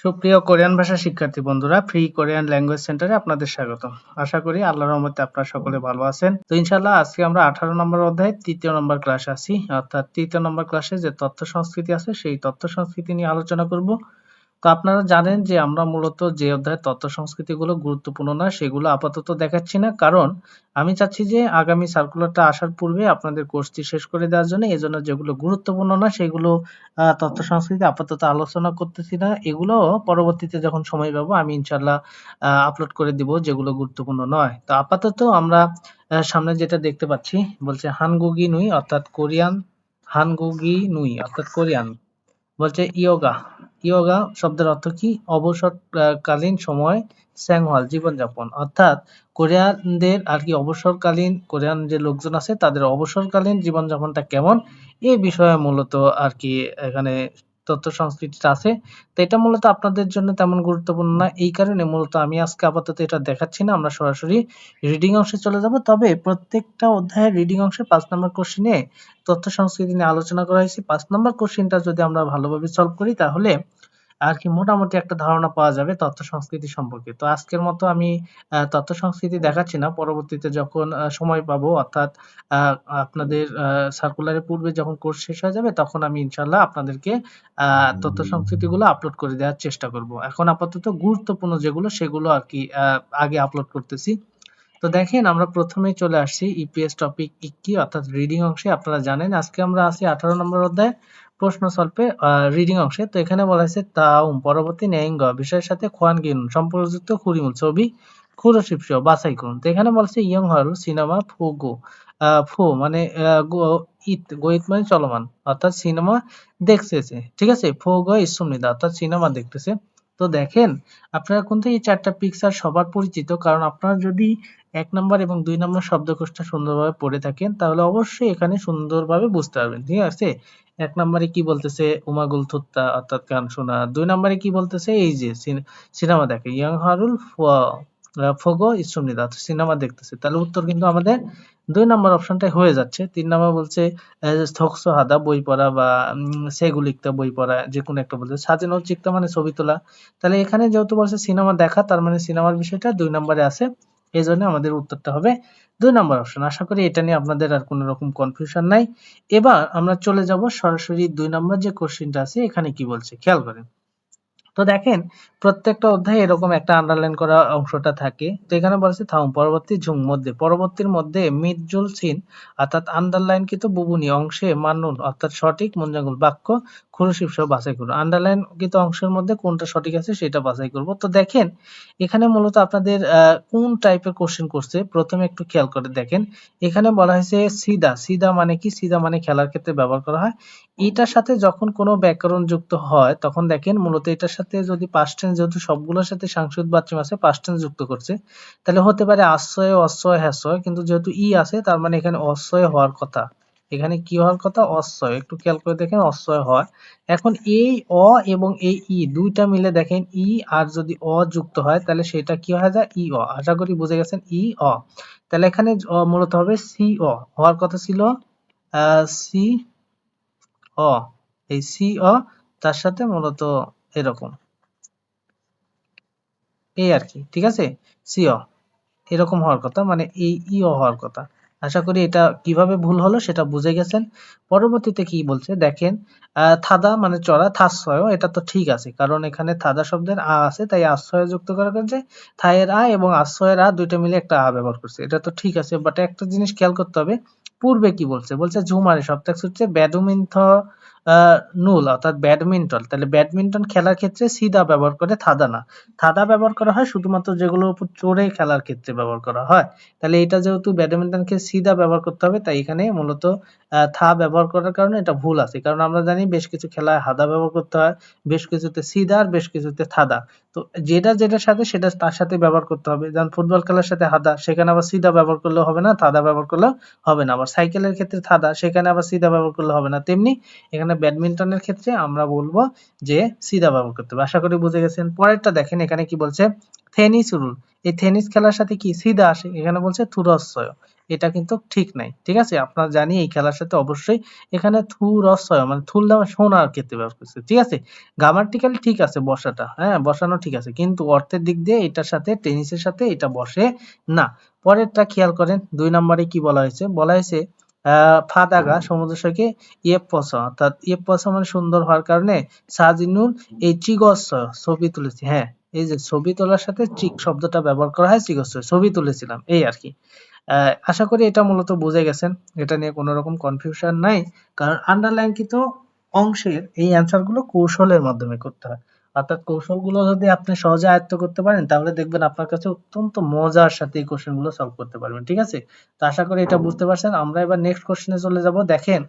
সুপ্রিয় কোরিয়ান ভাষা শিক্ষার্থী বন্ধুরা ফ্রি কোরিয়ান ল্যাঙ্গুয়েজ সেন্টারে আপনাদের স্বাগত আশা করি আল্লাহর রহমতে আপনারা সকলে ভালো আছেন। তো ইনশাআল্লাহ আজকে আমরা আঠারো নম্বর অধ্যায় তৃতীয় নম্বর ক্লাস আছি। অর্থাৎ তৃতীয় নম্বর ক্লাসে যে তথ্য সংস্কৃতি আছে, সেই তথ্য সংস্কৃতি নিয়ে আলোচনা করব। তো আপনারা জানেন যে আমরা মূলত যে অধ্যায়ের তথ্য সংস্কৃতিগুলো গুরুত্বপূর্ণ না সেগুলো আপাতত দেখাচ্ছি না। কারণ আমি চাচ্ছি যে আগামী সার্কুলারটা আসার পূর্বে আপনাদের কোর্সটি শেষ করে দেওয়ার জন্য, এজন্য যেগুলো গুরুত্বপূর্ণ না সেগুলো তথ্য সংস্কৃতি আপাতত আলোচনা করতেছি না। এগুলো পরবর্তীতে যখন সময় পাবো, আমি ইনশাল্লাহ আপলোড করে দিব যেগুলো গুরুত্বপূর্ণ নয়। তো আপাতত আমরা সামনে যেটা দেখতে পাচ্ছি, বলছে হানগুগি নুই, অর্থাৎ কোরিয়ান, হানগুগি নুই, অর্থাৎ কোরিয়ান, বলছে ইয়োগা। ইয়োগা শব্দের অর্থ কি? অবসরকালীন সময় স্যাংহল জীবনযাপন। অর্থাৎ কোরিয়ানদের আর কি অবসরকালীন, কোরিয়ান যে লোকজন আছে, তাদের অবসরকালীন জীবনযাপনটা কেমন? এই বিষয়ে মূলত আর কি এখানে তথ্য সংস্কৃতিটা আছে। তো এটা মূলত আপনাদের জন্য তেমন গুরুত্বপূর্ণ না। এই কারণে মূলত আমি আজকে আপাতত এটা দেখাচ্ছি না। আমরা সরাসরি রিডিং অংশে চলে যাব। তবে প্রত্যেকটা অধ্যায়ের রিডিং অংশে পাঁচ নম্বর কোশ্চেনে তথ্য সংস্কৃতি নিয়ে আলোচনা করা হয়েছে। পাঁচ নম্বর কোশ্চেনটা যদি আমরা ভালোভাবে সলভ করি, তাহলে আর কি মোটামুটি একটা ধারণা পাওয়া যাবে তথ্য সংস্কৃতি সম্পর্কে। তো আজকের মতো আমি তথ্য সংস্কৃতি দেখাচ্ছি না। পরবর্তীতে যখন সময় পাবো, অর্থাৎ আপনাদের সার্কুলারের পূর্বে যখন কোর্স শেষ হয়ে যাবে, তখন আমি ইনশাল্লাহ আপনাদেরকে তথ্য সংস্কৃতিগুলো আপলোড করে দেওয়ার চেষ্টা করব। এখন আপাতত গুরুত্বপূর্ণ যেগুলো, সেগুলো আর কি আগে আপলোড করতেছি। তো দেখেন, আমরা প্রথমেই চলে আসছি ইপিএস টপিক কি অর্থাৎ রিডিং অংশে। আপনারা জানেন, আজকে আমরা আছি আঠারো নম্বর অধ্যায়, প্রশ্ন সল্পে রিডিং অংশে। তো এখানে বলা হয়েছে তাউম পরবর্তী ন্যায়ঙ্গ, বিষয়ের সাথে খোয়ান গিন সম্পর্কযুক্ত খুরিমুল, ছবি বাছাই করুন। তো এখানে বলছে ইয়ং হারু, সিনেমা ফুগো ফু মানে ইত গোইত মানে চলমান, অর্থাৎ সিনেমা দেখতেছে। ঠিক আছে? ফু, গো ইসুমিদা অর্থাৎ সিনেমা দেখতেছে। তো দেখেন, আপনারা কিন্তু এই চারটা পিকচার সবার পরিচিত? কারণ আপনারা যদি এক নম্বর এবং দুই নম্বর শব্দকোষটা সুন্দরভাবে পড়ে থাকেন, তাহলে অবশ্যই এখানে সুন্দরভাবে বুঝতে পারবেন, ঠিক আছে? এক নম্বরে কি বলতেছে? উমাগুল থুত্তা, অর্থাৎ গান শোনা দুই নম্বরে কি বলতেছে? এই যে সিনেমা দেখে। ইয়াং হারুল ফোগো ইসুমনিদা সিনেমা দেখতেছে। তাহলে উত্তর কিন্তু আমাদের দুই নম্বর অপশনটাই হয়ে যাচ্ছে। তিন নম্বর বলছে থকসো হাদা বই পড়া বা সেগু লিখতে বই পড়া, যে কোনো একটা বলছে সাজানো চিকতা মানে ছবি তোলা। তাহলে এখানে যেহেতু বলছে সিনেমা দেখা, তার মানে সিনেমার বিষয়টা দুই নম্বরে আছে। এই জন্য আমাদের উত্তরটা হবে দুই নম্বর অপশন আশা করি এটা নিয়ে আপনাদের আর কোনো রকম কনফিউশন নাই। এবার আমরা চলে যাব সরাসরি দুই নম্বর যে কোশ্চেনটা আছে, এখানে কি বলছে? খেয়াল করেন। তো দেখেন, প্রত্যেকটা অধ্যায়ে এরকম একটা আন্ডারলাইন করা অংশটা থাকে। তো এখানে বলছে, থাম, পরবর্তী ঝুম মধ্যে। পরবর্তীর মধ্যে মিডজুল সিন, অর্থাৎ আন্ডারলাইন কিন্তু বুবুনি অংশে মানুন অর্থাৎ সঠিক মুঞ্জাঙ্গুল বাক্য খুরুশিব সহ বাছাই করুন। আন্ডারলাইন কিন্তু অংশের মধ্যে কোনটা সঠিক আছে সেটা বাছাই করব। তো দেখেন, এখানে মূলত আপনাদের কোন টাইপের কোশ্চেন করছে, প্রথমে একটু খেয়াল করে দেখেন। এখানে বলা হয়েছে সিদা সিদা মানে কি? সিদা মানে খেলার ক্ষেত্রে ব্যবহার করা হয়। এটার সাথে যখন কোনো ব্যাকরণ যুক্ত হয়, তখন দেখেন মূলত এটার সাথে যদি পাস্ট টেন্স যেহেতু সবগুলোর সাথে সাংসদ বাচ্চাম আছে পাস্ট টেন্স যুক্ত করছে, তাহলে হতে পারে আশ্রয়, অশ্রয়, হ্যাশ্রয়। কিন্তু যেহেতু ই আছে, তার মানে এখানে অশ্রয় হওয়ার কথা। এখানে কি হওয়ার কথা? অশ্রয়। একটু খেয়াল করে দেখেন, অশ্রয় হয়। এখন এই অ এবং এই ই দুইটা মিলে দেখেন, ই আর যদি অ যুক্ত হয়, তাহলে সেটা কি হয়ে যায়? ই অ। আশা করি বুঝে গেছেন, ই অ। তাহলে এখানে মূলত হবে সি অ। হওয়ার কথা ছিল সি অ। এই সি অ, তার সাথে মূলত এরকম। এই আর কি, ঠিক আছে? সি অ। এরকম হওয়ার কথা মানে এই ই অ হওয়ার কথা। আশা করি এটা কীভাবে ভুল হলো সেটা বুঝে গেছেন। পরবর্তীতে কি বলছে? দেখেন থাদা মানে চড়া থাশ্রয় এটা তো ঠিক আছে। কারণ এখানে থাদা শব্দের আ আছে, তাই আশ্রয় যুক্ত করা হয়েছে থায়ের আ এবং আশ্রয়ের আ দুইটা মিলে একটা আ ব্যবহার করছে। এটা তো ঠিক আছে বাট একটা জিনিস খেয়াল করতে হবে, পূর্বে কি বলছে? বলছে ঝুমারে সপ্তাহ হচ্ছে ব্যাডমিন্টন নুল, অর্থাৎ ব্যাডমিন্টন। তাহলে ব্যাডমিন্টন খেলার ক্ষেত্রে সিদা ব্যবহার করে থাদা না। থাদা ব্যবহার করা হয় শুধুমাত্র যেগুলোর উপর চড়ে খেলার ক্ষেত্রে ব্যবহার করা হয়। তাহলে এটা যেহেতু ব্যাডমিন্টনকে সিদা ব্যবহার করতে হবে, তাই এখানে মূলত থা ব্যবহার করার কারণে এটা ভুল আছে। কারণ আমরা জানি বেশ কিছু খেলায় হাদা ব্যবহার করতে হয়, বেশ কিছুতে সিদা আর বেশ কিছুতে থাদা। তো যেটা যেটার সাথে সেটা তার সাথে ব্যবহার করতে হবে। যেমন ফুটবল খেলার সাথে হাদা, সেখানে আবার সিদা ব্যবহার করলেও হবে না, থাদা ব্যবহার করলেও হবে না। আবার সাইকেলের ক্ষেত্রে থাদা, সেখানে আবার সিদা ব্যবহার করলে হবে না। তেমনি এখানে এখানে ব্যাডমিন্টনের ক্ষেত্রে আমরা বলব যে সিদা ব্যবহার করতে হবে। আশা করি বুঝে গেছেন। পরেরটা দেখেন, এখানে কি বলছে? থেনিস রুল এই থেনিস খেলার সাথে কি সিদা আসে? এখানে বলছে থুরস্বয়। এটা কিন্তু ঠিক নাই, ঠিক আছে? আপনারা জানি এই খেলার সাথে অবশ্যই এখানে থুরস্বয় মানে থুল নামে সোনার ক্ষেত্রে ব্যবহার করছে, ঠিক আছে? গ্রামাটিক্যালি ঠিক আছে বসাটা হ্যাঁ? বসানো ঠিক আছে। কিন্তু অর্থের দিক দিয়ে এটার সাথে, টেনিসের সাথে এটা বসে না। পরেরটা খেয়াল করেন, দুই নম্বরে কি বলা হয়েছে? বলা হয়েছে ফাদাগা সমুদ্র সৈকে ইয়েপস অর্থাৎ ইয়েপস মানে সুন্দর হওয়ার কারণে সাজিনুল এই চিগস ছবি তুলেছি। হ্যাঁ এই যে ছবি তোলার সাথে চিক শব্দটা ব্যবহার করা হয়, চিগস ছবি। তুলেছিলাম, এই আর কি। আশা করি এটা মূলত বুঝে গেছেন। এটা নিয়ে কোনো রকম কনফিউশন নাই, কারণ আন্ডারলাইনকৃত অংশের এই অ্যান্সারগুলো কৌশলের মাধ্যমে করতে হয়। অর্থাৎ কৌশলগুলো যদি আপনি সহজে আয়ত্ত করতে পারেন, তাহলে দেখবেন আপনার কাছে অত্যন্ত মজার সাথে এই কোশ্চেনগুলো সলভ করতে পারবেন, ঠিক আছে? তো আশা করি এটা বুঝতে পারছেন। আমরা এবার নেক্সট কোশ্চেনে চলে যাব। দেখেন,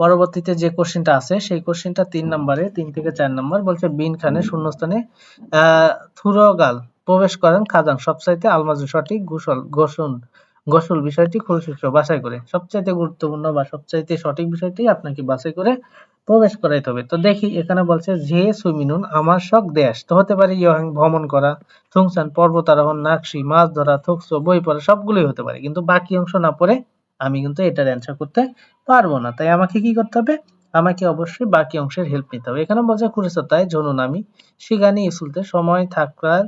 পরবর্তীতে যে কোশ্চেনটা আছে, সেই কোশ্চেনটা তিন নম্বরে, তিন থেকে চার নম্বর, বলছে বিন খানে শূন্যস্থানে থুরগাল প্রবেশ করেন খাজান সবচাইতে আলমাজু সঠিক গোসল গোসল গোসল বিষয়টি খুলশিষ্য বাছাই করে। সবচাইতে গুরুত্বপূর্ণ বা সবচাইতে সঠিক বিষয়টি আপনাকে বাছাই করে প্রবেশ করাইতে হবে। তো দেখি, এখানে বলছে যে সুমিনুন, আমার শখ দেশ। তো হতে পারে ইয়ং ভ্রমণ করা, থুংসান পর্বত আরোহণ নাকশি, মাছ ধরা, থুকসো, বই পড়া, সবগুলোই হতে পারে। কিন্তু বাকি অংশ না পড়ে আমি কিন্তু এটার অ্যান্সার করতে পারব না। তাই আমাকে কি করতে হবে? আমাকে অবশ্যই বাকি অংশের হেল্প নিতে হবে। এখানে বলছে, কুরেসতায় জনুন আমি, শিগানি ইসুলতে সময় থাকার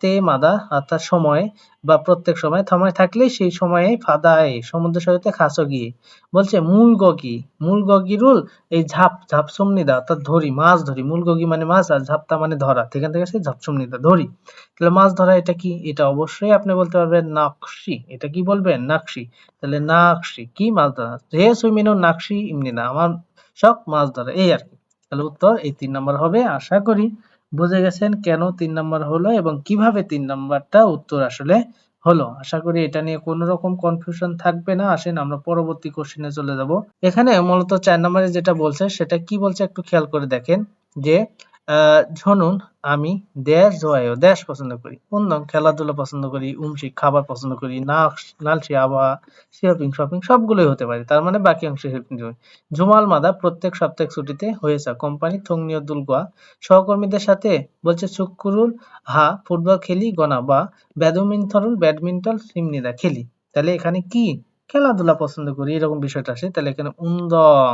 তে মাদা, অর্থাৎ সময় বা প্রত্যেক সময় সময় থাকলেই সেই সময়ে ফাদায়, সমুদ্র সৈকতে খাসো গিয়ে বলছে মূল গগি মূল গগিরুল এই ঝাপ ঝাপ ঝাপসুমনিদা, অর্থাৎ ধরি, মাছ ধরি। মূল গগি মানে মাছ আর ঝাপটা মানে ধরা। সেখান থেকে সেই ঝাপসুমনিদা, ধরি। তাহলে মাছ ধরা এটা কি? এটা অবশ্যই আপনি বলতে পারবেন নাকশি। এটা কি বলবেন? নাকশি। তাহলে নাকশি, কি মাছ ধরা? হে সুইমিনো নাকশি, এমনি না। আমার শখ মাছ ধরা, এই আর কি। তাহলে উত্তর এই তিন নম্বর হবে, আশা করি বুঝে গেছেন কেন তিন নম্বর হলো এবং কীভাবে তিন নম্বরটা উত্তর আসলে হলো। আশা করি এটা নিয়ে কোনো রকম কনফিউশন থাকবে না। আসেন আমরা পরবর্তী কোশ্চেনে চলে যাব। এখানে মূলত চার নম্বরে যেটা বলছে, সেটা কি বলছে একটু খেয়াল করে দেখেন যে ঝনুন আমি দেশ জোয়াইও দেশ পছন্দ করি উন্দম খেলাধুলা পছন্দ করি, উমশি খাবার পছন্দ করি নাকশ নালসি আবহাওয়া শপিং শপিং সবগুলোই হতে পারে, তার মানে বাকি অংশে জুমাল মাদা প্রত্যেক সাপ্তাহিক ছুটিতে হয়েছে, কোম্পানি থংনিয় দুলগোয়া। সহকর্মীদের সাথে বলছে শুক্রুল হা ফুটবল খেলি, গনা বা ব্যাডমিন্টন ব্যাডমিন্টন, সিমনিদা খেলি। তাহলে এখানে কি খেলাধুলা পছন্দ করি? এরকম বিষয়টা আসে, তাহলে এখানে উন্দং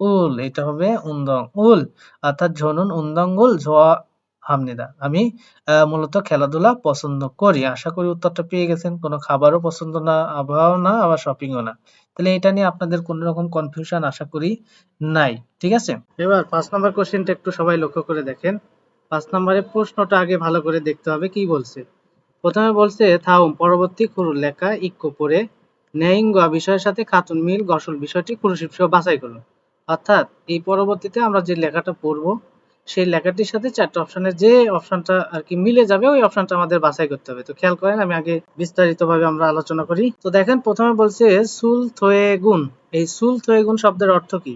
উল, এটা হবে উন্দং উল। অর্থাৎ ঝনুন, উন্দং উল, ঝোয়া, হামনিদা। আমি মূলত খেলাধুলা পছন্দ করি। আশা করি উত্তরটা পেয়ে গেছেন। কোনো খাবারও পছন্দ না আবহাওয়া না, আবার শপিংও না। তাহলে এটা নিয়ে আপনাদের কোনো রকম কনফিউশন আশা করি নাই। ঠিক আছে? এবার পাঁচ নম্বর কোশ্চেনটা একটু সবাই লক্ষ্য করে দেখেন। পাঁচ নম্বরের প্রশ্নটা আগে ভালো করে দেখতে হবে, কি বলছে? প্রথমে বলছে, থাউম, পরবর্তী কুরু লেখা, ইক্কো পরে নেইঙ্গা বিষয়ের সাথে খাতুন মিল, গসল বিষয়টি কুরুশিপ সহ বাছাই করল অর্থাৎ এই পরবর্তীতে আমরা যে লেখাটা পড়ব, সেই লেখাটির সাথে চারটে অপশনের যে অপশনটা আর কি মিলে যাবে, ওই অপশনটা আমাদের বাছাই করতে হবে। তো খেয়াল করেন, আমি আগে বিস্তারিত ভাবে আমরা আলোচনা করি। তো দেখেন, প্রথমে বলছে সুল থয়ে গুণ। এই সুল থয়ে গুণ শব্দের অর্থ কি?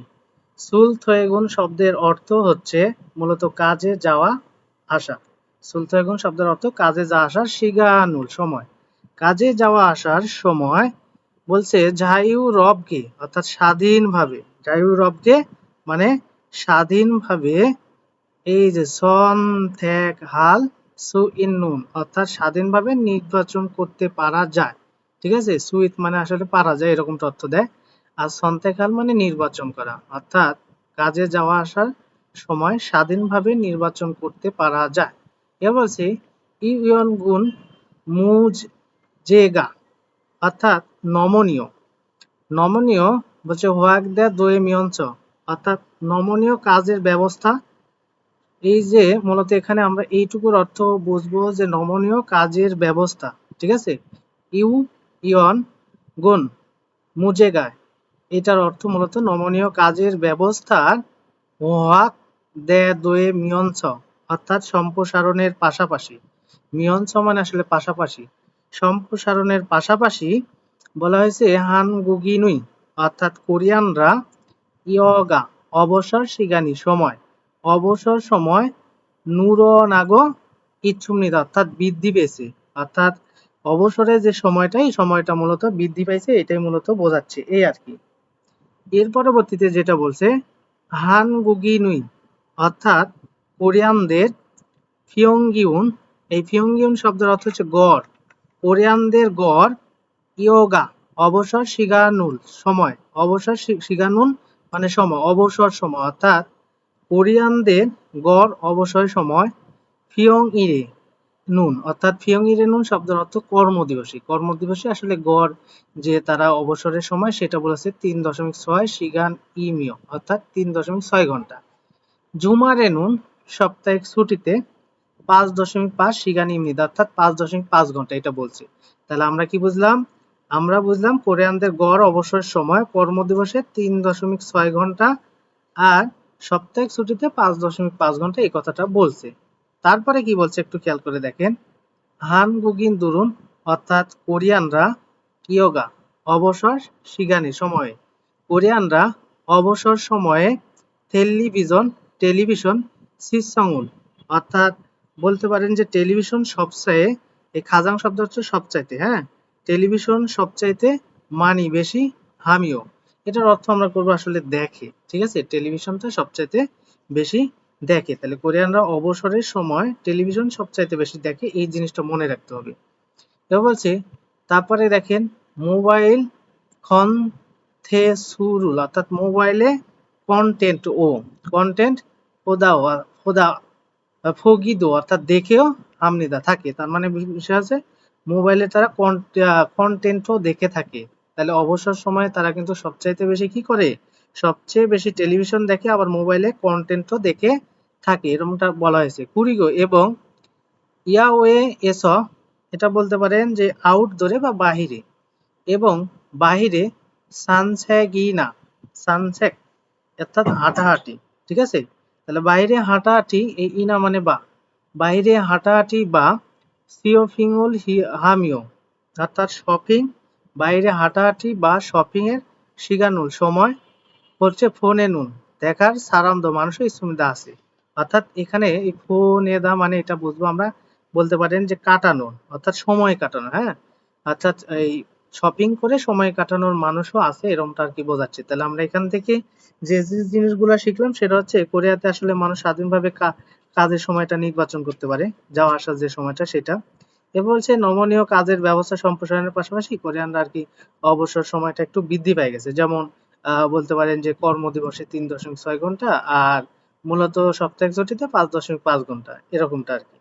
সুল থয়ে গুণ শব্দের অর্থ হচ্ছে মূলত কাজে যাওয়া, আসা। সুল থয়ে গুণ শব্দের অর্থ কাজে যাওয়া আসার, শিগানুল, সময়। কাজে যাওয়া, আসার সময় বলছে জায়ু রবকে, অর্থাৎ স্বাধীনভাবে। জায়ু রবকে মানে স্বাধীনভাবে এই যে সন থ্যাক হাল, সু ইন্নুন অর্থাৎ স্বাধীনভাবে নির্বাচন করতে পারা যায়। ঠিক আছে? সুইট মানে আসলে পারা যায়, এরকম তথ্য দেয়। আর সন্তেক হাল মানে নির্বাচন করা। অর্থাৎ কাজে যাওয়া আসার সময় স্বাধীনভাবে নির্বাচন করতে পারা যায়। এ বলছে ইউন গুণ মুজ জেগা, অর্থাৎ নমনীয়। নমনীয় বলছে, হোয়াক দ্য দোয়ে মিয়ঞ্চ। অর্থাৎ নমনীয় কাজের ব্যবস্থা। এই যে মূলত এখানে আমরা এইটুকুর অর্থ বুঝব যে নমনীয় কাজের ব্যবস্থা, ঠিক আছে? ইউ, ইয়ন, গুণ, মুজেগায়। এটার অর্থ মূলত নমনীয় কাজের ব্যবস্থার ওয়াক দে দোয়ে মিয়ঞ্চ, অর্থাৎ সম্প্রসারণের পাশাপাশি। মিয়ঞ্চ মানে আসলে পাশাপাশি। সম্প্রসারণের পাশাপাশি বলা হয়েছে হান গুগিনুই অর্থাৎ কোরিয়ানরা ইয়গা, অবসর শিগানি সময়, অবসর সময় নুরনাগো ইচ্ছুমনিত অর্থাৎ বৃদ্ধি পেয়েছে। অর্থাৎ অবসরে যে সময়টা এই সময়টা মূলত বৃদ্ধি পাইছে, এটাই মূলত বোঝাচ্ছে, এই আর কি। এর পরবর্তীতে যেটা বলছে হান গুগিনুই অর্থাৎ কোরিয়ানদের ফিয়ঙ্গিউন, এই ফিয়ঙ্গিউন শব্দের অর্থ হচ্ছে গড়। কোরিয়ানদের গড় ইয়োগা অবসর শিগানুল, সময়। অবসর শি- শিগানুন মানে সময়, অবসর সময়। অর্থাৎ কোরিয়ানদের গড় অবসর সময় ফিয়ং ইরে নুন। অর্থাৎ ফিয়ং ইরে নুন শব্দের অর্থ কর্মদিবসী। কর্মদিবসী আসলে গড় যে তারা অবসরের সময়, সেটা বলেছে তিন দশমিক ছয় শিগান ইমিও অর্থাৎ তিন দশমিক ছয় ঘণ্টা। জুমা রেনুন সাপ্তাহিক ছুটিতে পাঁচ দশমিক পাঁচ সিগান ইমিদ অর্থাৎ পাঁচ দশমিক পাঁচ ঘণ্টা, এটা বলছে। তাহলে আমরা কি বুঝলাম? আমরা বুঝলাম কোরিয়ানদের গড় অবসর সময় কর্মদিবসে তিন দশমিক ছয় ঘণ্টা আর সাপ্তাহিক ছুটিতে পাঁচ দশমিক পাঁচ ঘণ্টা এই কথাটা বলছে। তারপরে কি বলছে একটু খেয়াল করে দেখেন। হান গুগিন দুরুন, অর্থাৎ কোরিয়ানরা ইয়োগা অবসর শিগানি সময়ে। কোরিয়ানরা অবসর সময়ে টেলিভিশন টেলিভিশন সিসংউন অর্থাৎ বলতে পারেন যে টেলিভিশন সবচেয়ে, এই খাজাং শব্দ হচ্ছে সবচাইতে হ্যাঁ? টেলিভিশন সবচাইতে মানি বেশি, হামিও। এটার অর্থ আমরা করব আসলে দেখে, ঠিক আছে? টেলিভিশনটা সবচাইতে বেশি দেখে। তাহলে কোরিয়ানরা অবসরের সময় টেলিভিশন সবচাইতে বেশি দেখে, এই জিনিসটা মনে রাখতে হবে। এবার বলছে, তারপরে দেখেন, মোবাইল খন থে সুরুল অর্থাৎ মোবাইলে কন্টেন্ট ও, কন্টেন্ট খোদা খোদা, ফগিদো, অর্থাৎ দেখেও আমনিদা থাকে। তার মানে বিষয় আছে মোবাইলে তারা কন্টেন্টও দেখে থাকে। তাহলে অবসর সময়ে তারা কিন্তু সবচাইতে বেশি কি করে? সবচেয়ে বেশি টেলিভিশন দেখে, আবার মোবাইলে কন্টেন্টও দেখে থাকে। এরকমটা বলা হয়েছে। কুড়িগো এবং ইয়াওয়ে এস, এটা বলতে পারেন যে আউটডোরে বা বাহিরে। এবং বাহিরে সানস্যাগিনা সানসেক, অর্থাৎ হাঁটাহাঁটি, ঠিক আছে? তাহলে বাইরে হাঁটাহাঁটি এই ইনা মানে বা। বাইরে হাঁটাহাঁটি বা সিওফিংউল হামিও। অর্থাৎ শপিং, বাইরে হাঁটাহাঁটি বা শপিং এর শিগানুল। সময় হচ্ছে ফোনে নুন। দেখার সারামদ মানুষের সুবিধা আছে। অর্থাৎ এখানে এই ফোনে দা মানে এটা বুঝব আমরা, বলতে পারেন যে কাটানো অর্থাৎ সময় কাটানো হ্যাঁ? অর্থাৎ এই শপিং করে সময় কাটানোর মানুষও আছে এরকমটা আর কি বোঝাচ্ছে। তাহলে আমরা এখান থেকে যে যে জিনিসগুলো শিখলাম, সেটা হচ্ছে কোরিয়াতে আসলে মানুষ স্বাধীনভাবে কাজের সময়টা নির্বাচন করতে পারে, যাওয়া আসার যে সময়টা সেটা। এবার বলছে নমনীয় কাজের ব্যবস্থা সম্প্রসারণের পাশাপাশি কোরিয়ানরা আর কি অবসর সময়টা একটু বৃদ্ধি পেয়ে গেছে। যেমন বলতে পারেন যে কর্মদিবসে তিন দশমিক ছয় ঘণ্টা আর মূলত সাপ্তাহিক ছুটিতে পাঁচ দশমিক পাঁচ ঘণ্টা, এরকমটা আর কি।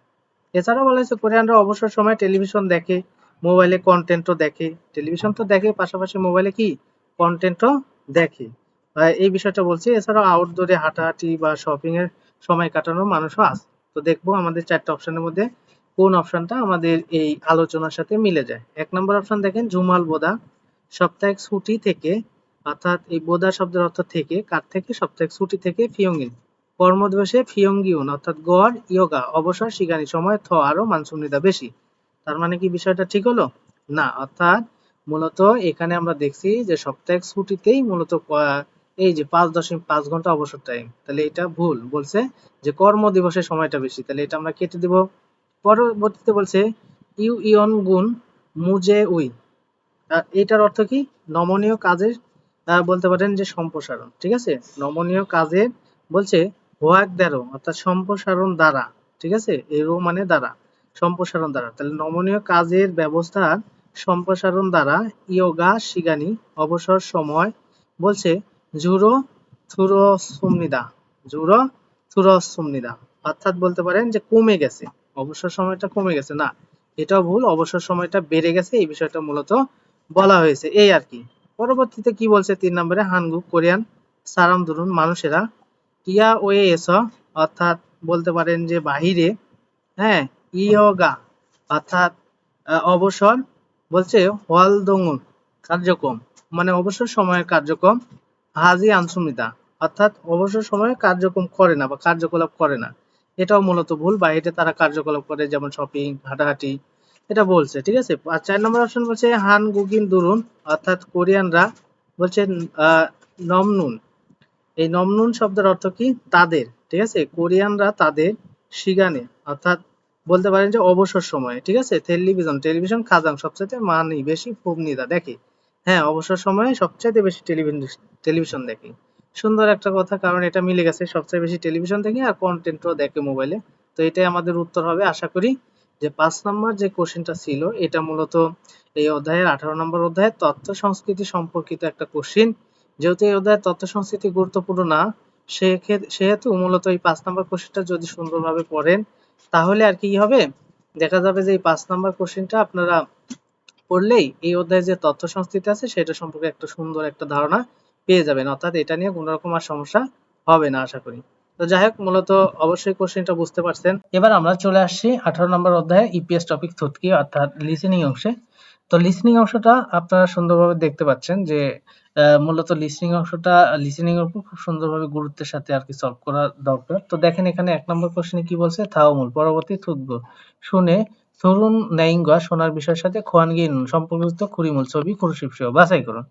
এছাড়াও বলা হয়েছে কোরিয়ানরা অবসর সময় টেলিভিশন দেখে, মোবাইলে কন্টেন্টও দেখে। টেলিভিশন তো দেখে, পাশাপাশি মোবাইলে কি? কন্টেন্টও দেখে। এই বিষয়টা বলছি। এছাড়াও আউটডোরে হাঁটাহাঁটি বা শপিং এর সময় কাটানোর মানুষও আছে। তো দেখব আমাদের চারটা অপশনের মধ্যে কোন অপশনটা আমাদের এই আলোচনার সাথে মিলে যায়। এক নম্বর অপশন দেখেন, জুমাল বোদা সাপ্তাহিক ছুটি থেকে, অর্থাৎ এই বোদা শব্দের অর্থ থেকে, কার থেকে? সাপ্তাহিক ছুটি থেকে ফিয়ঙ্গিন। কর্মদিবসে ফিয়ঙ্গিউন, অর্থাৎ গড়, ইয়োগা, অবসর, শিকারী সময়, থ আরও মানসুমনিদা বেশি। তার মানে কি বিষয়টা ঠিক হলো? না, অর্থাৎ মূলত এখানে আমরা দেখছি যে সাপ্তাহিক ছুটিতেই মূলত এই যে পাঁচ দশমিক পাঁচ ঘণ্টা অবসর টাইম তাহলে এটা ভুল। বলছে যে কর্ম দিবসের সময়টা বেশি, তাহলে এটা আমরা কেটে দিব। পরবর্তীতে বলছে ইউ ইয়ন গুণ মুজে উই। এটার অর্থ কি? নমনীয় কাজের বলতে পারেন যে সম্প্রসারণ, ঠিক আছে? নমনীয় কাজের বলছে হোয়াক দ্যারো অর্থাৎ সম্প্রসারণ দ্বারা, ঠিক আছে? এরো মানে দ্বারা, সম্প্রসারণ দ্বারা। তাহলে নমনীয় কাজের ব্যবস্থার সম্প্রসারণ দ্বারা ইয়োগা শিগানি, অবসর সময় বলছে জুরো থুরো সুমনিদা জুরো থুরো সুমনিদা অর্থাৎ বলতে পারেন যে কমে গেছে। অবসর সময়টা কমে গেছে। না, এটাও ভুল। অবসর সময়টা বেড়ে গেছে। এই বিষয়টা মূলত বলা হয়েছে। এই আর কি। পরবর্তীতে কি বলছে? তিন নম্বরে হানগুক কোরিয়ান, সারাম দুরুন, মানুষেরা ইয়া ওয়ে এস, অর্থাৎ বলতে পারেন যে বাহিরে হ্যাঁ ইয়োগা, অর্থাৎ অবসর, বলছে হল দঙ্গুন কার্যক্রম। মানে অবসর সময়ের কার্যক্রম হাজি আনসুমিতা। অর্থাৎ অবসর সময়ে কার্যক্রম করে না বা কার্যকলাপ করে না। এটাও মূলত ভুল বা বাইরে তারা কার্যকলাপ করে, যেমন শপিং হাঁটাহাঁটি। এটা বলছে, ঠিক আছে? আর চার নম্বর অপশন বলছে, হান গুগিন দুরুন। অর্থাৎ কোরিয়ানরা বলছে নমনুন। এই নমনুন শব্দের অর্থ কি? তাদের, ঠিক আছে? কোরিয়ানরা তাদের শিগানে, অর্থাৎ বলতে পারেন যে অবসর সময়ে, ঠিক আছে? টেলিভিশন টেলিভিশন খাজাং সবচেয়ে মানি বেশি ফুবনিদা দেখে। হ্যাঁ অবসর সময়ে সবচাইতে বেশি টেলিভিশন টেলিভিশন দেখি। সুন্দর একটা কথা, কারণ এটা মিলে গেছে সবচেয়ে বেশি টেলিভিশন দেখি আর কন্টেন্টও দেখে মোবাইলে তো এটাই আমাদের উত্তর হবে। আশা করি যে পাঁচ নম্বর যে কোশ্চেনটা ছিল, এটা মূলত এই অধ্যায়ের আঠারো নম্বর অধ্যায়ের তথ্য সংস্কৃতি সম্পর্কিত একটা কোশ্চিন যেহেতু এই অধ্যায়ের তথ্য সংস্কৃতি গুরুত্বপূর্ণ না সেহেতু মূলত এই পাঁচ নম্বর কোশ্চেনটা যদি সুন্দরভাবে পড়েন, তাহলে আর কি হবে? দেখা যাবে যে এই পাঁচ নম্বর কোশ্চেনটা আপনারা পড়লেই এই অধ্যায়ে যে তথ্য সংস্কৃতি আছে, সেটা সম্পর্কে একটা সুন্দর একটা ধারণা পেয়ে যাবেন। অর্থাৎ এটা নিয়ে কোনো রকম আর সমস্যা হবে না, আশা করি। তো যাই হোক, মূলত অবশ্যই কোশ্চেনটা বুঝতে পারছেন। এবার আমরা চলে আসছি আঠারো নম্বর অধ্যায়ে ইপিএস টপিক থুতকি, অর্থাৎ লিসেনিং অংশে। তো লিসেনিং অংশটা আপনারা সুন্দরভাবে দেখতে পাচ্ছেন যে মূলত লিসেনিং অংশটা লিসেনিং এর উপর খুব সুন্দরভাবে গুরুত্বের সাথে আর কি সলভ করা দরকার। তো দেখেন এখানে এক নম্বর কোশ্চেনে কি বলছে? থাওমুল, পরবর্তী থুতগ শুনে তরুণ নাইঙ্গা শোনার বিষয়ের সাথে খোয়ানগি নুন সম্পর্কিত খুরিমুল ছবি খুরশিব সহ বাছাই করুন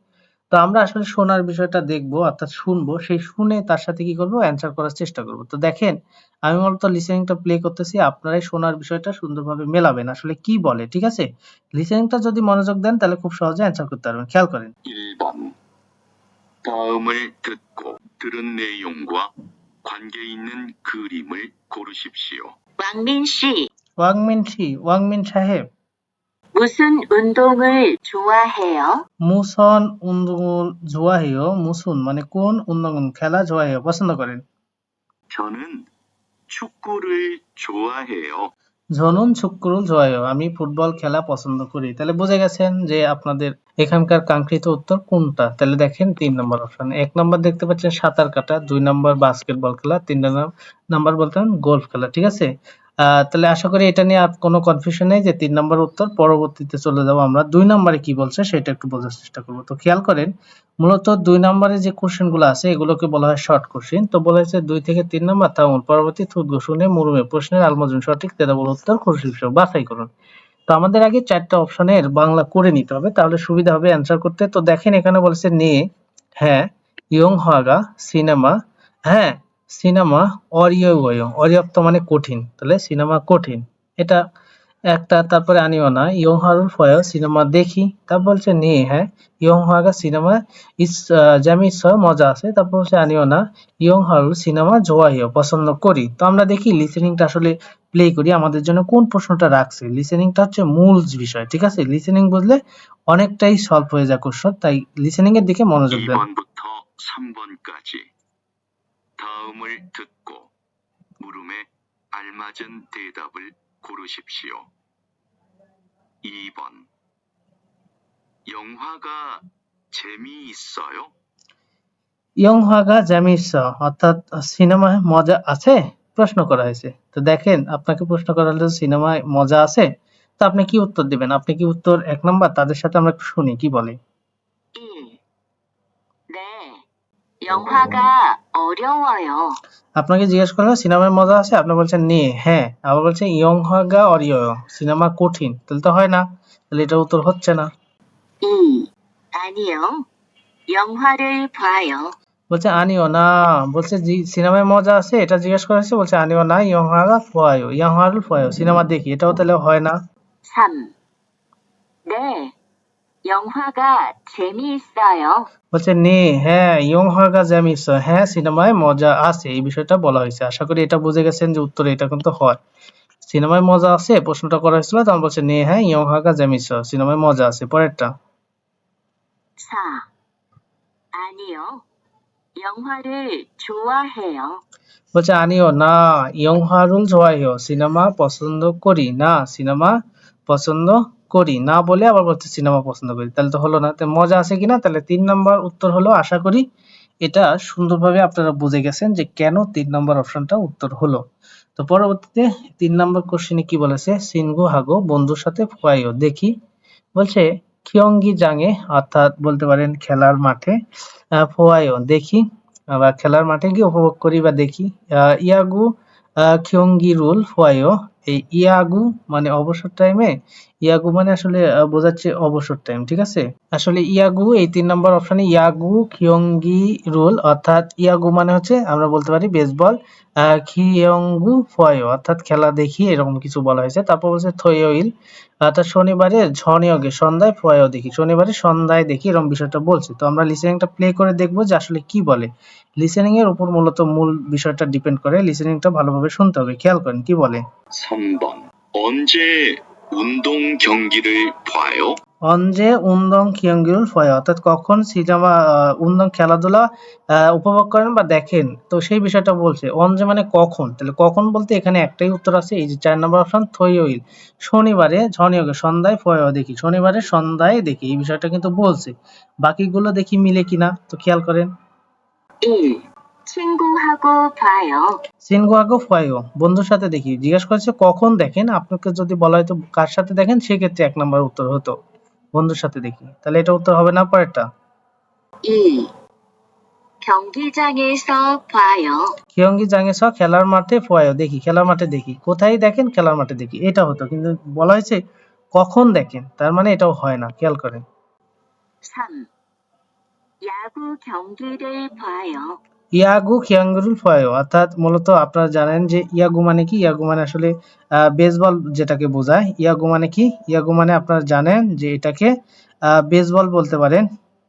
তো আমরা আসলে শোনার বিষয়টা দেখবো অর্থাৎ শুনবো সেই শুনে তার সাথে কি করবো অ্যান্সার করার চেষ্টা করব তো দেখেন আমি মূলত লিসেনিংটা প্লে করতেছি আপনারাই শোনার বিষয়টা সুন্দরভাবে মেলাবেন আসলে কি বলে ঠিক আছে লিসেনিংটা যদি মনোযোগ দেন তাহলে খুব সহজে অ্যান্সার করতে পারবেন খেয়াল করেন 1번 다음을 듣고 들은 내용과 관계 있는 그림을 고르십시오. 왕민 씨, ওয়াংমিন শি ওয়াংমিন সাহেব 무슨 운동을 좋아해요? মুসন উন্দুল জোয়াহিও মুসুন মানে কোন উন্দন খেলা জোয়াহিও পছন্দ করেন 저는 축구를 좋아해요. জনুন শুক্রুল জয় আমি ফুটবল খেলা পছন্দ করি তাহলে বুঝে গেছেন যে আপনাদের এখানকার কাঙ্ক্ষিত উত্তর কোনটা তাহলে দেখেন তিন নম্বর অপশন এক নম্বর দেখতে পাচ্ছেন সাঁতার কাটা দুই নম্বর বাস্কেটবল খেলা তিন নাম্বার বলতেন গলফ খেলা ঠিক আছে আহ, তাহলে আশা করি এটা নিয়ে আর কোনো কনফিউশন নেই যে তিন নম্বর উত্তর পরবর্তীতে চলে যাব আমরা। দুই নম্বরে কি বলছে সেটা একটু বোঝার চেষ্টা করব। তো খেয়াল করেন, মূলত দুই নম্বরে যে কোশ্চেনগুলো আছে, এগুলোকে বলা হয় শর্ট কোশ্চেন তো বলেছে দুই থেকে তিন নম্বর তামুল পরবর্তী থুতগো শুনে মুরুমে প্রশ্নের আলমজুন সঠিক তেদাবল উত্তর খুরশিব সহ বাছাই করুন। তো আমাদের আগে চারটা অপশনের বাংলা করে নিতে হবে, তাহলে সুবিধা হবে অ্যান্সার করতে। তো দেখেন এখানে বলেছে নে হ্যাঁ ইয়ং হাগা, সিনেমা হ্যাঁ সিনেমা অরিয় অরিয়প্ত মানে কঠিন তাহলে সিনেমা কঠিন এটা একটা তারপরে আনিও না ইয়ং হারুল ফয় সিনেমা দেখি তারপর বলছে নে হ্যাঁ ইয়ং হাগা সিনেমা ইস জামি স মজা আছে তারপর হচ্ছে আনিও না ইয়ং হারুল সিনেমা জোয়াহিও পছন্দ করি তো আমরা দেখি লিসেনিংটা আসলে প্লে করি আমাদের জন্য কোন প্রশ্নটা রাখছে লিসেনিংটা হচ্ছে মূল বিষয় ঠিক আছে লিসেনিং বুঝলে অনেকটাই সলভ হয়ে যায় কোশ্চেন তাই লিসেনিং এর দিকে মনোযোগ দেন 2번부터 3번까지 다음을 듣고 물음에 알맞은 대답을 고르십시오. 2번 영화가 재미있어요? ইয়ংহাগা জামিস অর্থাৎ সিনেমায় মজা আছে প্রশ্ন করা হয়েছে তো দেখেন আপনাকে প্রশ্ন করা হলে সিনেমায় মজা আছে তো আপনি কি উত্তর দিবেন আপনি কি উত্তর এক নাম্বার তাদের সাথে আমরা একটু শুনি কি বলে 영화가 어려워요. আপনাকে জিজ্ঞেস করলো সিনেমায় মজা আছে আপনি বলছেন নে হ্যাঁ আবার বলছেন ইয়ংহাগা অরিয় সিনেমা কঠিন তাহলে তো হয় না তাহলে এটা উত্তর হচ্ছে না 2. 아니요. 영화를 봐요. বলছে আনিও না বলছে জি সিনেমায় মজা আছে এটা জিজ্ঞেস করেছে বলছে আনিও না ইয়ংহাগা ফোয়ায়ো ইয়ংহারুল ফোয়ায়ো সিনেমা দেখি এটাও তাহলে হয় না 3. 네. 영화가 재미있어요. বলছে নে হ্যাঁ ইয়ংহাগা জ্যামিস হ্যাঁ সিনেমায় মজা আছে এই বিষয়টা বলা হয়েছে আশা করি এটা বুঝে গেছেন যে উত্তর এটা কিন্তু হয় সিনেমায় মজা আছে প্রশ্নটা করা হয়েছিল তখন বলছে নে হ্যাঁ ইয়ংহাগা জ্যামিস সিনেমায় মজা আছে পরেরটা 4. 아니요. 영화를 좋아해요. বলছে আনিও না ইয়ংহারুল জোয়াইও সিনেমা পছন্দ করি না সিনেমা পছন্দ করি, না বলে আবার বলছে সিনেমা পছন্দ করি। তাহলে তো হলো না। মজা আছে কিনা? তাহলে তিন নম্বর উত্তর হলো, আশা করি এটা সুন্দরভাবে আপনারা বুঝে গেছেন যে কেন তিন নম্বর অপশনটা উত্তর হলো। তো পরবর্তীতে তিন নম্বর কোশ্চেনে কি বলেছে? সিনগু হাগো, বন্ধুর সাথে ফুয়াইও, দেখি। বলছে খিয়ঙ্গি জাঙে অর্থাৎ বলতে পারেন খেলার মাঠে ফুয়াইও, দেখি। বা খেলার মাঠে গিয়ে উপভোগ করি বা দেখি। ইয়াগু খিয়ঙ্গি রুল, ফুয়াইও এই ইয়াগু মানে অবসর টাইমে ইয়াগু মানে আসলে বোঝাচ্ছে অবসর টাইম ঠিক আছে? আসলে ইয়াগু, এই তিন নম্বর অপশনে ইয়াগু, খিয়ঙ্গি রুল, অর্থাৎ ইয়াগু মানে হচ্ছে, আমরা বলতে পারি বেসবল খিয়ঙ্গু ফয়, অর্থাৎ খেলা দেখি, এরকম কিছু বলা হয়েছে। তারপর বলছে থয়োইল অর্থাৎ শনিবারে ঝনিয়গে, সন্ধ্যায় ফয়ও দেখি, শনিবারে সন্ধ্যায় দেখি, এরকম বিষয়টা বলছে। তো আমরা লিসেনিংটা প্লে করে দেখব যে আসলে কি বলে। লিসেনিং এর উপর মূলত মূল বিষয়টা ডিপেন্ড করে লিসেনিংটা ভালোভাবে শুনতে হবে, খেয়াল করেন কি বলে। 3번 언제 운동 경기를 봐요? অঞ্জে উন্দং খিয়ঙ্গিরুল ফয় অর্থাৎ কখন সিজামা উন্দং খেলাধুলা আহ, উপভোগ করেন বা দেখেন তো সেই বিষয়টা বলছে অঞ্জে মানে কখন তাহলে কখন বলতে এখানে একটাই উত্তর আছে এই যে চার নম্বর অপশন থইওইল শনিবারে ঝনিয়োগে সন্ধ্যায় ফয় দেখি শনিবারে সন্ধ্যায় দেখি এই বিষয়টা কিন্তু বলছে বাকিগুলো দেখি মিলে কিনা তো খেয়াল করেন 1. 친구하고 봐요. সিনগুয়াগো ফয়ও বন্ধুর সাথে দেখি জিজ্ঞাসা করেছে কখন দেখেন আপনাকে যদি বলা হয়তো কার সাথে দেখেন সেক্ষেত্রে এক নম্বর উত্তর হতো বন্ধুর সাথে দেখি তাহলে এটা উত্তর হবে না পরেরটা 2. 경기장에서 봐요. কিয়ঙ্গি জাঙ্গেস খেলার মাঠে ফয়ও দেখি খেলার মাঠে দেখি কোথায় দেখেন খেলার মাঠে দেখি এটা হতো কিন্তু বলা হয়েছে কখন দেখেন তার মানে এটাও হয় না খেয়াল করেন 3. 야구 경기를 봐요. ইয়াগু খিয়াঙ্গুরুল ফয়ও। অর্থাৎ মূলত আপনারা জানেন যে ইয়াগু মানে কি? ইয়াগু মানে আসলে বেসবল যেটাকে বোঝায়। ইয়াগু মানে কি? ইয়াগু মানে আপনারা জানেন যে এটাকে বেসবল বলতে পারেন।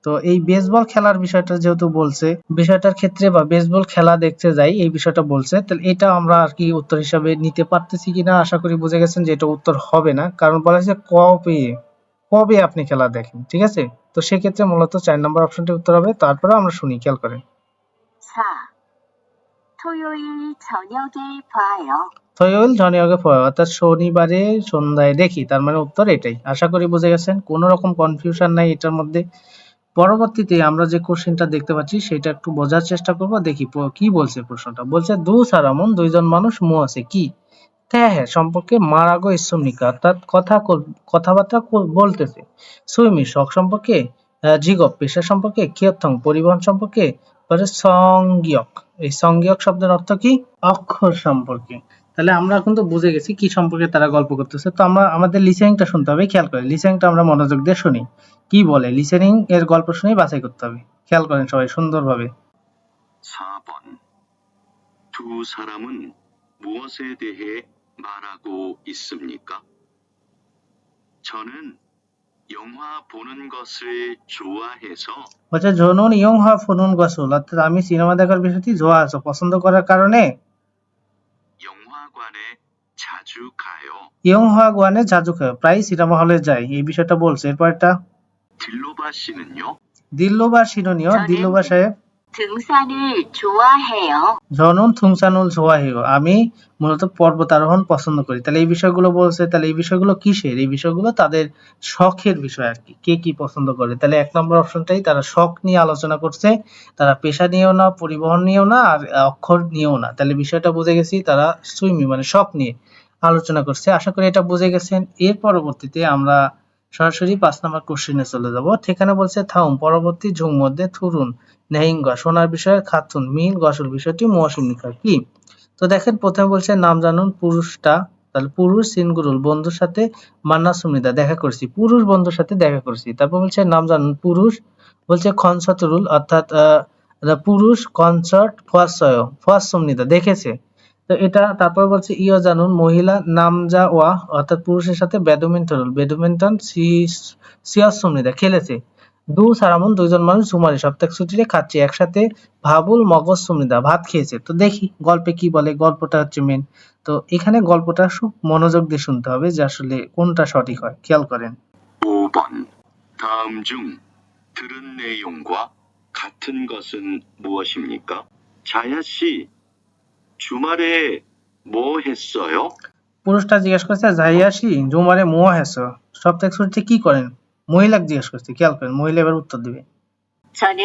তো এই বেসবল খেলার বিষয়টা যেহেতু বলছে, বিষয়টার ক্ষেত্রে বা বেসবল খেলা দেখতে যাই, এই বিষয়টা বলছে, তাহলে এটা আমরা আর কি উত্তর হিসাবে নিতে পারতেছি কিনা আশা করি বুঝে গেছেন যে এটা উত্তর হবে না। কারণ বলা হয়েছে কবে কবে আপনি খেলা দেখেন, ঠিক আছে? তো সেক্ষেত্রে মূলত চার নম্বর অপশনটি উত্তর হবে তারপরে আমরা শুনি, খেয়াল করেন। ফয় অর্থাৎ শনিবারে সন্ধ্যায় দেখি। তার মানে উত্তর এটাই। আশা করি বুঝে গেছেন। কোনো রকম কনফিউশন নাই এটার মধ্যে। পরবর্তীতে আমরা যে কোশ্চেনটা দেখতে পাচ্ছি, সেটা একটু বোঝার চেষ্টা করব। দেখি কি বলছে প্রশ্নটা। বলছে, দু সারামন, দুইজন মানুষ, মু আছে, কি? হ্যাঁ হ্যাঁ সম্পর্কে মারাগো ইসমিকা অর্থাৎ কথা কথাবার্তা বলতেছে। সুইমি, শখ সম্পর্কে জিগপ, পেশা সম্পর্কে কিয়থং পরিবহন সম্পর্কে পরে সংগিয়ক এই সংগিয়ক শব্দের অর্থ কি অক্ষর সম্পর্কে তাহলে আমরা কিন্তু বুঝে গেছি কি সম্পর্কে তারা গল্প করতেছে তো আমরা আমাদের লিসেনিংটা শুনতে হবে খেয়াল করে লিসেনিংটা আমরা মনোযোগ দিয়ে শুনি কি বলে লিসেনিং এর গল্প শুনে বাছাই করতে হবে খেয়াল করেন সবাই সুন্দরভাবে 4번 두 사람은 무엇에 대해 말하고 있습니까? 저는 영화 보는 것을 좋아해서 বলছে জনুন ইয়ং হা ফুনুন গসুল অর্থাৎ আমি সিনেমা দেখার বিষয়টি জোয়া আছো পছন্দ করার কারণে 영화관에 자주 가요. ইয়ং হা গোয়ানে জাজু খায় প্রায় সিনেমা হলে যাই এই বিষয়টা বলছে এরপর একটা 딜로바 씨는요? দিল্লুবা শিরোনীয় জানেন? দিল্লুবা সাহেব জনন থুংসানুল সোয়াহিও আমি মূলত পর্বত আরোহণ পছন্দ করি। তাহলে এই বিষয়গুলো বলছে, তাহলে এই বিষয়গুলো কিসের? এই বিষয়গুলো তাদের শখের বিষয় আর কি। কে কি পছন্দ করে? তাহলে এক নম্বর অপশনটাই তারা শখ নিয়ে আলোচনা করছে। তারা পেশা নিয়েও না, পরিবহন নিয়েও না, আর অক্ষর নিয়েও না। তাহলে বিষয়টা বুঝে গেছি, তারা সুইমি মানে শখ নিয়ে আলোচনা করছে। আশা করি এটা বুঝে গেছেন। এর পরবর্তীতে আমরা সরাসরি পাঁচ নম্বর কোশ্চেনে চলে যাব। সেখানে বলছে থাউম পরবর্তী ঝুং মধ্যে থুরুন নেহিঙ্গা সোনার বিষয়ে খাতুন মিল গসল বিষয়টি মৌসুমিকা কি? তো দেখেন, প্রথমে বলছে, নাম জানুন, পুরুষটা, তাহলে পুরুষ, সিনগুরুল, বন্ধুর সাথে মান্না সুমিদা দেখা করছি, পুরুষ, বন্ধুর সাথে দেখা করছি। তারপর বলছে, নাম জানুন, পুরুষ, বলছে খনসতরুল অর্থাৎ পুরুষ, কনসার্ট ফয়াসয় ফয়াস সুমিদা দেখেছে। তো এটা তারপর বলছে ইয় জানুন মহিলা নামজা ওয়া অর্থাৎ পুরুষের সাথে ব্যাডমিন্টন ব্যাডমিন্টন সিয়াস সুমিদা খেলেছে দু সারামন দুইজন মানুষ ঝুমারি সপ্তাহ ছুটিতে খাচ্ছে একসাথে ভাবুল মগজ সুমিদা ভাত খেয়েছে তো দেখি গল্পে কি বলে গল্পটা হচ্ছে মেন তো এখানে গল্পটা খুব মনোযোগ দিয়ে শুনতে হবে যে আসলে কোনটা সঠিক হয় খেয়াল করেন 5번 다음 중 들은 내용과 같은 것은 무엇입니까? 자야 씨 주말에 뭐 했어요? পুরুষটা জিজ্ঞেস করছে যাইয়াসি জুমারে মোয়া হেস সপ্তাহ ছুটিতে কি করেন মহিলাকে জিজ্ঞেস করছে খেয়াল করেন মহিলা এবার উত্তর দিবে 저는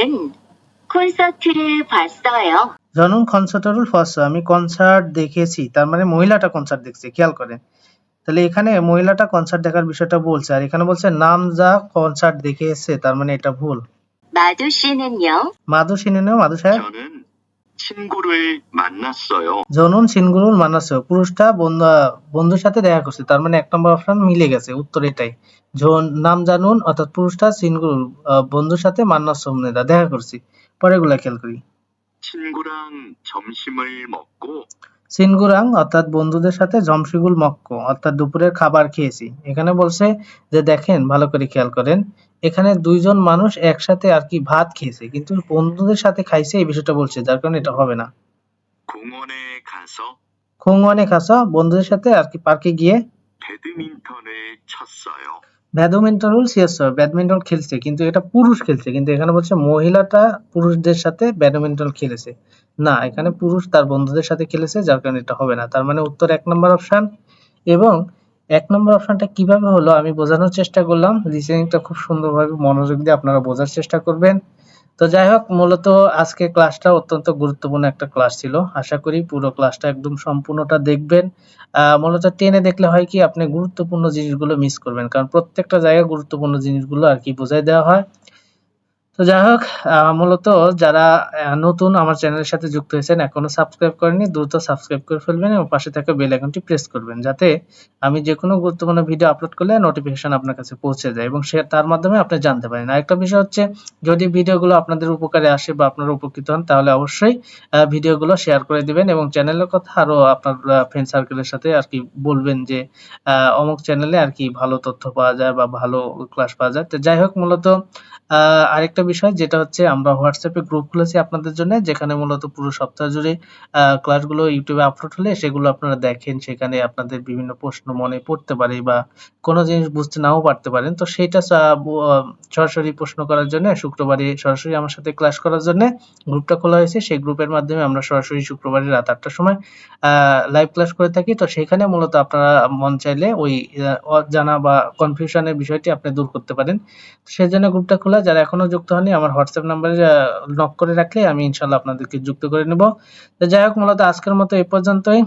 콘서트를 봤어요. জনুন কনসার্টরুল ফার্স্ট আমি কনসার্ট দেখেছি তার মানে মহিলাটা কনসার্ট দেখছে খেয়াল করেন তাহলে এখানে মহিলাটা কনসার্ট দেখার বিষয়টা বলছে আর এখানে বলছে নাম যা কনসার্ট দেখে এসেছে তার মানে এটা ভুল 마두 씨는요? মাধু সিনেমা মাধু সাহেব 저는 친구를 만났어요. জনুন সিনগুরুল মানাসে পুরুষটা বন্ধু বন্ধুর সাথে দেখা করছে তার মানে এক নম্বর অপশন মিলে গেছে উত্তর এটাই জন নাম জানুন অর্থাৎ পুরুষটা সিনগুরুল আহ, বন্ধুর সাথে মান্নাস সোমনেদা দেখা করছি পরেরগুলা খেয়াল করি 친구랑 점심을 먹고 সিনগুরাং অর্থাৎ বন্ধুদের সাথে জমশিগুল মক্ক অর্থাৎ দুপুরের খাবার খেয়েছি এখানে বলছে যে দেখেন ভালো করে খেয়াল করেন এখানে দুইজন মানুষ একসাথে আর কি ভাত খেয়েছে কিন্তু বন্ধুদের সাথে খাইছে এই বিষয়টা বলছে যার কারণে এটা হবে না 공원에 가서 খুঙ্গনে খাসা বন্ধুদের সাথে আর কি পার্কে গিয়ে 배드민턴을 쳤어요. ব্যাডমিন্টন রুল সিএস ব্যাডমিন্টন খেলছে, কিন্তু এটা পুরুষ খেলছে, কিন্তু এখানে বলছে মহিলাটা পুরুষদের সাথে ব্যাডমিন্টন খেলেছে। না, এখানে পুরুষ তার বন্ধুদের সাথে খেলেছে, যার কারণে এটা হবে না। তার মানে উত্তর এক নম্বর অপশান এবং এক নম্বর অপশনটা কীভাবে হলো আমি বোঝানোর চেষ্টা করলাম। রিসেনিংটা খুব সুন্দরভাবে মনোযোগ দিয়ে আপনারা বোঝার চেষ্টা করবেন। তো যাই হোক মূলত আজকে ক্লাসটা অত্যন্ত গুরুত্বপূর্ণ একটা ক্লাস ছিল। আশা করি পুরো ক্লাসটা একদম সম্পূর্ণটা দেখবেন। মূলত টেনে দেখলে হয় কি, আপনি গুরুত্বপূর্ণ জিনিসগুলো মিস করবেন। কারণ প্রত্যেকটা জায়গায় গুরুত্বপূর্ণ জিনিসগুলো আর কি বোঝাই দেওয়া হয়। তো যাই হোক মূলত যারা নতুন আমার চ্যানেলের সাথে যুক্ত হয়েছেন, এখনও সাবস্ক্রাইব করেননি, দ্রুত সাবস্ক্রাইব করে ফেলবেন এবং পাশে থাকা বেল আইকনটি প্রেস করবেন, যাতে আমি যে কোনো গুরুত্বপূর্ণ ভিডিও আপলোড করলে নোটিফিকেশন আপনার কাছে পৌঁছে যায় এবং সে, তার মাধ্যমে আপনি জানতে পারেন। আরেকটা বিষয় হচ্ছে, যদি ভিডিওগুলো আপনাদের উপকারে আসে বা আপনারা উপকৃত হন, তাহলে অবশ্যই ভিডিওগুলো শেয়ার করে দিবেন এবং চ্যানেলের কথা আরও আপনার ফ্রেন্ড সার্কেলের সাথে আর কি বলবেন যে অমুক চ্যানেলে আর কি ভালো তথ্য পাওয়া যায় বা ভালো ক্লাস পাওয়া যায়। তো যাই হোক, মূলত আরেকটা বিষয়, যেটা হচ্ছে আমরা হোয়াটসঅ্যাপে গ্রুপ খুলেছি আপনাদের জন্য, যেখানে মূলত পুরো সপ্তাহ জুড়ে ক্লাসগুলো ইউটিউবে আপলোড হলে সেগুলো আপনারা দেখেন, সেখানে আপনাদের বিভিন্ন প্রশ্ন মনে পড়তে পারে বা কোনো জিনিস বুঝতে নাও পারতে পারেন। তো সেটা সরাসরি প্রশ্ন করার জন্য, শুক্রবারে সরাসরি আমার সাথে ক্লাস করার জন্য গ্রুপটা খোলা হয়েছে। সেই গ্রুপের মাধ্যমে আমরা সরাসরি শুক্রবারে রাত আটটার সময় লাইভ ক্লাস করে থাকি। তো সেখানে মূলত আপনারা মন চাইলে ওই অজানা বা কনফিউশনের বিষয়টি আপনি দূর করতে পারেন। সেই জন্য গ্রুপটা খোলা। যারা এখনও যুক্ত হয়নি আমার হোয়াটসঅ্যাপ নাম্বারে লক করে রাখলে আমি ইনশাল্লাহ আপনাদেরকে যুক্ত করে নেব। তো যাই হোক, মূলত আজকের মতো এ পর্যন্তই।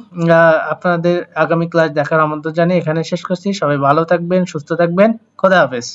আপনাদের আগামী ক্লাস দেখার আমন্ত্রণ জানিয়ে এখানে শেষ করছি। সবাই ভালো থাকবেন, সুস্থ থাকবেন। খোদা হাফেজ।